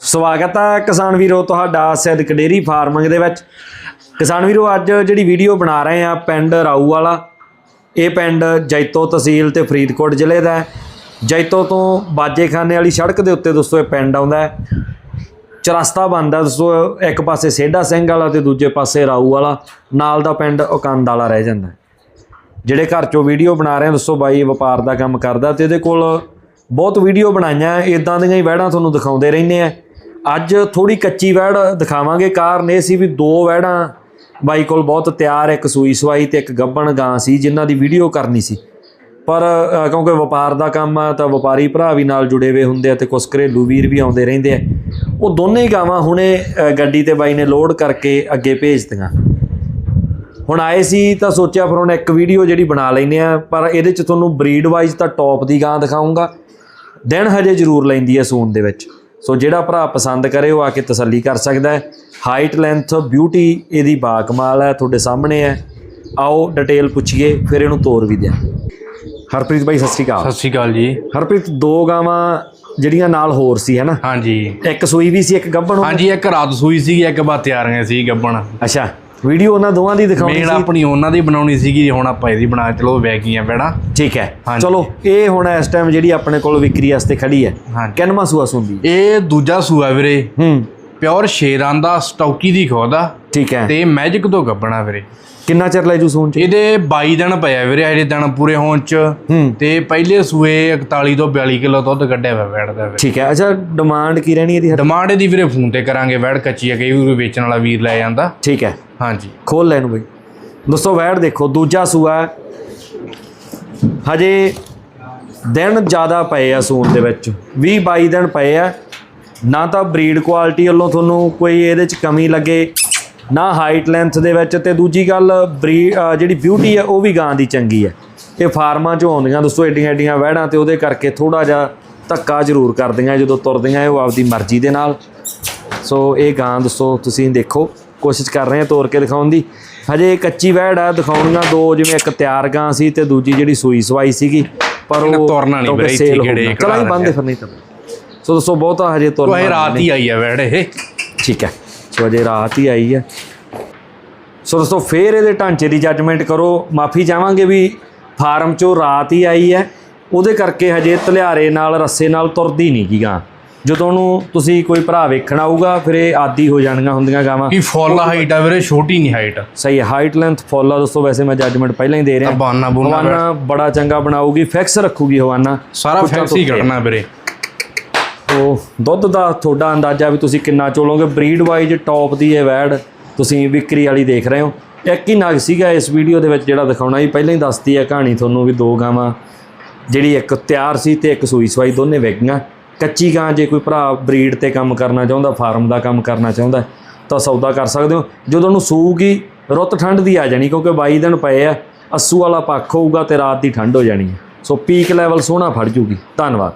ਸਵਾਗਤ ਹੈ ਕਿਸਾਨ ਵੀਰੋ ਤੁਹਾਡਾ ਸਿੱਧਕ ਡੇਰੀ ਫਾਰਮਿੰਗ ਦੇ ਵਿੱਚ। ਕਿਸਾਨ ਵੀਰੋ, ਅੱਜ ਜਿਹੜੀ ਵੀਡੀਓ ਬਣਾ ਰਹੇ ਆ ਪਿੰਡ ਰਾਊ ਵਾਲਾ, ਇਹ ਪਿੰਡ ਜੈਤੋ ਤਹਿਸੀਲ ਤੇ ਫਰੀਦਕੋਟ ਜ਼ਿਲ੍ਹੇ ਦਾ ਜੈਤੋ ਤੋਂ ਬਾਜੇਖਾਨੇ ਵਾਲੀ ਸੜਕ ਦੇ ਉੱਤੇ ਦੋਸਤੋ ਇਹ ਪਿੰਡ ਆਉਂਦਾ ਹੈ। ਚਰਸਤਾ ਬਣਦਾ ਦੋਸਤੋ, ਇੱਕ ਪਾਸੇ ਸੇਡਾ ਸਿੰਘ ਵਾਲਾ ਤੇ ਦੂਜੇ ਪਾਸੇ ਰਾਊ ਵਾਲਾ। ਨਾਲ ਦਾ ਪਿੰਡ ਔਕੰਦ ਵਾਲਾ ਰਹਿ ਜਾਂਦਾ ਜਿਹੜੇ ਘਰ ਚੋਂ ਵੀਡੀਓ ਬਣਾ ਰਹੇ ਆ ਦੱਸੋ ਬਾਈ ਵਪਾਰ ਦਾ ਕੰਮ ਕਰਦਾ ਤੇ ਇਹਦੇ ਕੋਲ ਬਹੁਤ ਵੀਡੀਓ ਬਣਾਈਆਂ ਇਦਾਂ ਦੀਆਂ ਹੀ ਵਹਿੜਾਂ ਤੁਹਾਨੂੰ ਦਿਖਾਉਂਦੇ ਰਹਿੰਦੇ ਆ। ਅੱਜ ਥੋੜੀ ਕੱਚੀ ਵਹਿੜ ਦਿਖਾਵਾਂਗੇ। ਕਾਰਨ ਇਹ ਸੀ ਵੀ ਦੋ ਵਹਿੜਾਂ ਬਾਈ ਕੋਲ ਬਹੁਤ ਤਿਆਰ ਇੱਕ ਸੂਈ ਸਵਾਈ ਤੇ ਇੱਕ ਗੱਬਣ ਗਾਂ ਸੀ, ਜਿਨ੍ਹਾਂ ਦੀ ਵੀਡੀਓ ਕਰਨੀ ਸੀ। ਪਰ ਕਿਉਂਕਿ ਵਪਾਰ ਦਾ ਕੰਮ ਆ, ਤਾਂ ਵਪਾਰੀ ਭਰਾ ਵੀ ਨਾਲ ਜੁੜੇ ਹੋਏ ਹੁੰਦੇ ਆ ਤੇ ਕੁਝ ਘਰੇਲੂ ਵੀਰ ਵੀ ਆਉਂਦੇ ਰਹਿੰਦੇ ਆ। ਉਹ ਦੋਨੇ ਗਾਵਾਂ ਹੁਣੇ ਗੱਡੀ ਤੇ ਬਾਈ ਨੇ ਲੋਡ ਕਰਕੇ ਅੱਗੇ ਭੇਜਤੀਆਂ। ਹੁਣ ਆਏ ਸੀ ਤਾਂ ਸੋਚਿਆ ਫਿਰ ਹੁਣ ਇੱਕ ਵੀਡੀਓ ਜਿਹੜੀ ਬਣਾ ਲੈਨੇ ਆ, ਪਰ ਇਹਦੇ ਚ ਤੁਹਾਨੂੰ ਬਰੀਡ ਵਾਈਜ਼ ਤਾਂ ਟੌਪ ਦੀ ਗਾਂ ਦਿਖਾਉਂਗਾ ਦਿਨ ਹਜੇ ਜ਼ਰੂਰ ਲੈਂਦੀ ਹੈ ਸੂਨ ਦੇ ਵਿੱਚ। ਸੋ ਜਿਹੜਾ ਭਰਾ ਪਸੰਦ ਕਰੇ ਉਹ ਆ ਕੇ ਤਸੱਲੀ ਕਰ ਸਕਦਾ ਹੈ। ਹਾਈਟ ਲੈਂਥ ਬਿਊਟੀ ਇਹਦੀ ਬਾ ਕਮਾਲ ਹੈ ਤੁਹਾਡੇ ਸਾਹਮਣੇ ਹੈ। ਆਓ ਡਿਟੇਲ ਪੁੱਛੀਏ ਫਿਰ ਇਹਨੂੰ ਤੋਰ ਵੀ ਦਿਆਂ। ਹਰਪ੍ਰੀਤ ਬਾਈ ਸਤਿ ਸ਼੍ਰੀ ਅਕਾਲ। ਸਤਿ ਸ਼੍ਰੀ ਅਕਾਲ ਜੀ। ਹਰਪ੍ਰੀਤ ਦੋ ਗਾਵਾਂ ਜਿਹੜੀਆਂ ਨਾਲ ਹੋਰ ਸੀ ਹੈ ਨਾ? ਹਾਂਜੀ। ਇੱਕ ਸੂਈ ਵੀ ਸੀ ਇੱਕ ਗੱਭਣ ਉਹ- ਹਾਂਜੀ ਇੱਕ ਰਾਤ ਸੂਈ ਸੀ ਇੱਕ ਬਾਤ ਤਿਆਰੀਆਂ ਸੀ ਗੱਬਣ ਅੱਛਾ। ਵੀਡੀਓ ਉਹਨਾਂ ਦੋਵਾਂ ਦੀ ਦਿਖਾਉਣੀ ਮੇਨ ਸੀ। ਆਪਣੀ ਉਹਨਾਂ ਦੀ ਬਣਾਉਣੀ ਸੀਗੀ ਹੁਣ ਆਪਾਂ ਇਹਦੀ ਬਣਾ ਚਲੋ ਵੈ ਗਈਆਂ ਪੈਣਾ ਠੀਕ ਹੈ। ਚਲੋ ਇਹ ਹੁਣ ਇਸ ਟਾਈਮ ਜਿਹੜੀ ਆਪਣੇ ਕੋਲ ਵਿਕਰੀ ਵਾਸਤੇ ਖੜੀ ਹੈ ਕਿੰਨਵਾਂ ਸੂਆ ਸੁੰਦੀ? ਇਹ ਦੂਜਾ ਸੂਆ ਵੀਰੇ। ਹੂੰ। ਪਿਓਰ ਸ਼ੇਰਾਂ ਦਾ ਸਟੌਕੀ ਦੀ ਖੋਦਾ ਠੀਕ ਹੈ। ਤੇ ਮੈਜਿਕ ਤੋਂ ਗੱਬਣਾ ਵੀਰੇ। ਕਿੰਨਾ ਚਿਰ ਲੈ ਜੂ ਸੂਣ ਚ? ਇਹਦੇ 22 ਦਿਨ ਪਿਆ ਵੀਰੇ ਹਜੇ ਦਿਨ ਪੂਰੇ ਹੋਣ ਚ। ਤੇ ਪਹਿਲੇ ਸੂਏ 41 ਤੋਂ 42 ਕਿਲੋ ਦੁੱਧ ਕੱਢਿਆ ਹੋਇਆ ਬੈਠਦਾ ਵੀਰੇ। ਠੀਕ ਹੈ ਅੱਛਾ ਡਿਮਾਂਡ ਕੀ ਰਹਿਣੀ ਇਹਦੀ ਡਿਮਾਂਡ ਇਹਦੀ ਵੀਰੇ ਫੋਨ ਤੇ ਕਰਾਂਗੇ ਵੈੜ ਕੱਚੀ ਹੈ ਕਈ ਵਾਰ ਵੇਚਣ ਵਾਲਾ ਵੀਰ ਲੈ ਜਾਂਦਾ। ਠੀਕ ਹੈ। ਹਾਂਜੀ। ਖੋਲ ਲੈਣ ਬਈ। ਦੋਸਤੋ ਵੈੜ ਦੇਖੋ ਦੂਜਾ ਸੂਆ। ਹਜੇ ਦਿਨ ਜ਼ਿਆਦਾ ਪਏ ਆ ਸੂਣ ਦੇ ਵਿੱਚ। 20 22 ਦਿਨ ਪਏ ਆ। ਨਾ ਤਾਂ ਬਰੀਡ ਕੁਆਲਿਟੀ ਵੱਲੋਂ ਤੁਹਾਨੂੰ ਕੋਈ ਇਹਦੇ ਚ ਕਮੀ ਲੱਗੇ। ਨਾ ਹਾਈਟ ਲੈਂਥ ਦੇ ਵਿੱਚ ਤੇ ਦੂਜੀ ਗੱਲ ਜਿਹੜੀ ਬਿਊਟੀ ਹੈ ਉਹ ਵੀ ਗਾਂ ਦੀ ਚੰਗੀ ਹੈ ਇਹ ਫਾਰਮਾਂ ਚੋਂ ਆਉਂਦੀਆਂ ਦੋਸਤੋ ਏਡੀਆਂ ਏਡੀਆਂ ਵਹਿੜਾਂ ਤੇ ਉਹਦੇ ਕਰਕੇ ਥੋੜਾ ਜਿਹਾ ਧੱਕਾ ਜ਼ਰੂਰ ਕਰਦੀਆਂ ਜਦੋਂ ਤੁਰਦੀਆਂ ਇਹ ਉਹ ਆਪਦੀ ਮਰਜ਼ੀ ਦੇ ਨਾਲ। ਸੋ ਇਹ ਗਾਂ ਦੋਸਤੋ ਤੁਸੀਂ ਦੇਖੋ ਕੋਸ਼ਿਸ਼ ਕਰ ਰਹੇ ਹਾਂ ਤੋੜ ਕੇ ਦਿਖਾਉਣ ਦੀ। ਹਜੇ ਕੱਚੀ ਵਹਿੜ ਆ ਦਿਖਾਉਣੀਆਂ ਦੋ ਜਿਵੇਂ ਇੱਕ ਤਿਆਰ ਗਾਂ ਸੀ ਤੇ ਦੂਜੀ ਜਿਹੜੀ ਸੂਈ ਸਵਾਈ ਸੀਗੀ ਪਰ ਉਹ ਤੁਰਨਾ ਨਹੀਂ ਵੀਰੇ, ਇੱਥੇ sale ਹੋ ਗੇੜੇ ਗਈਆਂ। ਚਲੋ ਹੀ ਬੰਦੇ ਫਿਰ ਨਹੀਂ ਤਾਂ। ਸੋ ਦੋਸਤੋ ਬਹੁਤਾ ਹਜੇ ਤੁਰਨਾ ਉਹ ਰਾਤ ਹੀ ਆਈ ਆ ਵੈੜ ਇਹ। ਠੀਕ ਹੈ। ਸੋ ਅਜੇ ਰਾਤ ਹੀ ਆਈ ਹੈ ਸੋ ਦੋਸਤੋ ਫੇਰ ਇਹਦੇ ਢਾਂਚੇ ਦੀ ਜੱਜਮੈਂਟ ਕਰੋ। ਮਾਫੀ ਚਾਹਾਂਗੇ ਵੀ ਫਾਰਮ ਚੋਂ ਰਾਤ ਹੀ ਆਈ ਹੈ। ਉਹਦੇ ਕਰਕੇ ਹਜੇ ਧਲਿਆਰੇ ਨਾਲ ਰੱਸੇ ਨਾਲ ਤੁਰਦੀ ਨਹੀਂ ਗੀ ਗਾਂ। ਜਦੋਂ ਉਹਨੂੰ ਤੁਸੀਂ ਕੋਈ ਭਰਾ ਵੇਖਣ ਆਊਗਾ ਫਿਰ ਇਹ ਆਦੀ ਹੋ ਜਾਣੀਆਂ ਹੁੰਦੀਆਂ ਗਾਵਾਂ। ਕੀ ਫੁੱਲ ਹਾਈਟ ਆ ਵੀਰੇ? ਛੋਟੀ ਨਹੀਂ ਹਾਈਟ ਸਹੀ ਹੈ ਹਾਈਟ ਲੈਂਥ ਫੁੱਲ ਦੋਸਤੋ ਵੈਸੇ ਮੈਂ ਜੱਜਮੈਂਟ ਪਹਿਲਾਂ ਹੀ ਦੇ ਰਿਹਾ। ਬੁਨਾ ਹਵਾਨਾ ਬੜਾ ਚੰਗਾ ਬਣਾਊਗੀ ਫਿਕਸ ਰੱਖੂਗੀ ਹਵਾਨਾ। ਸਾਰਾ ਫੈਂਸੀ ਧੁੱਪੇ। ਕੱਢਣਾ ਵੀਰੇ। ਉਹ ਦੁੱਧ ਦਾ ਤੁਹਾਡਾ ਅੰਦਾਜ਼ਾ ਵੀ ਤੁਸੀਂ ਕਿੰਨਾ ਚੋਲੋਗੇ? ਬਰੀਡ ਵਾਈਜ਼ ਟੌਪ ਦੀ ਇਹ ਵੈੜ ਤੁਸੀਂ ਵਿਕਰੀ ਵਾਲੀ ਦੇਖ ਰਹੇ ਹੋ। ਇੱਕ ਹੀ ਨਗ ਸੀਗਾ ਇਸ ਵੀਡੀਓ ਦੇ ਵਿੱਚ ਜਿਹੜਾ ਦਿਖਾਉਣਾ ਸੀ। ਪਹਿਲਾਂ ਹੀ ਦੱਸਤੀ ਹੈ ਕਹਾਣੀ ਤੁਹਾਨੂੰ ਵੀ ਦੋ ਗਾਵਾਂ। ਜਿਹੜੀ ਇੱਕ ਤਿਆਰ ਸੀ ਤੇ ਇੱਕ ਸੂਈ ਸਵਾਈ, ਦੋਨੇ ਵਿਕ ਗਈਆਂ ਕੱਚੀ ਗਾਂ ਜੇ ਕੋਈ ਭਰਾ ਬਰੀਡ ਤੇ ਕੰਮ ਕਰਨਾ ਚਾਹੁੰਦਾ, ਫਾਰਮ ਦਾ ਕੰਮ ਕਰਨਾ ਚਾਹੁੰਦਾ, ਤਾਂ ਸੌਦਾ ਕਰ ਸਕਦੇ ਹੋ। ਜਦੋਂ ਉਹਨੂੰ ਸੂਗੀ ਰੁੱਤ ਠੰਡ ਦੀ ਆ ਜਾਣੀ, ਕਿਉਂਕਿ 22 ਦਿਨ ਪਏ ਆ, ਅੱਸੂ ਵਾਲਾ ਪੱਖ ਹੋਊਗਾ ਤੇ ਰਾਤ ਦੀ ਠੰਡ ਹੋ ਜਾਣੀ ਹੈ। ਸੋ ਪੀਕ ਲੈਵਲ ਸੋਹਣਾ ਫੜ ਜੂਗੀ। ਧੰਨਵਾਦ।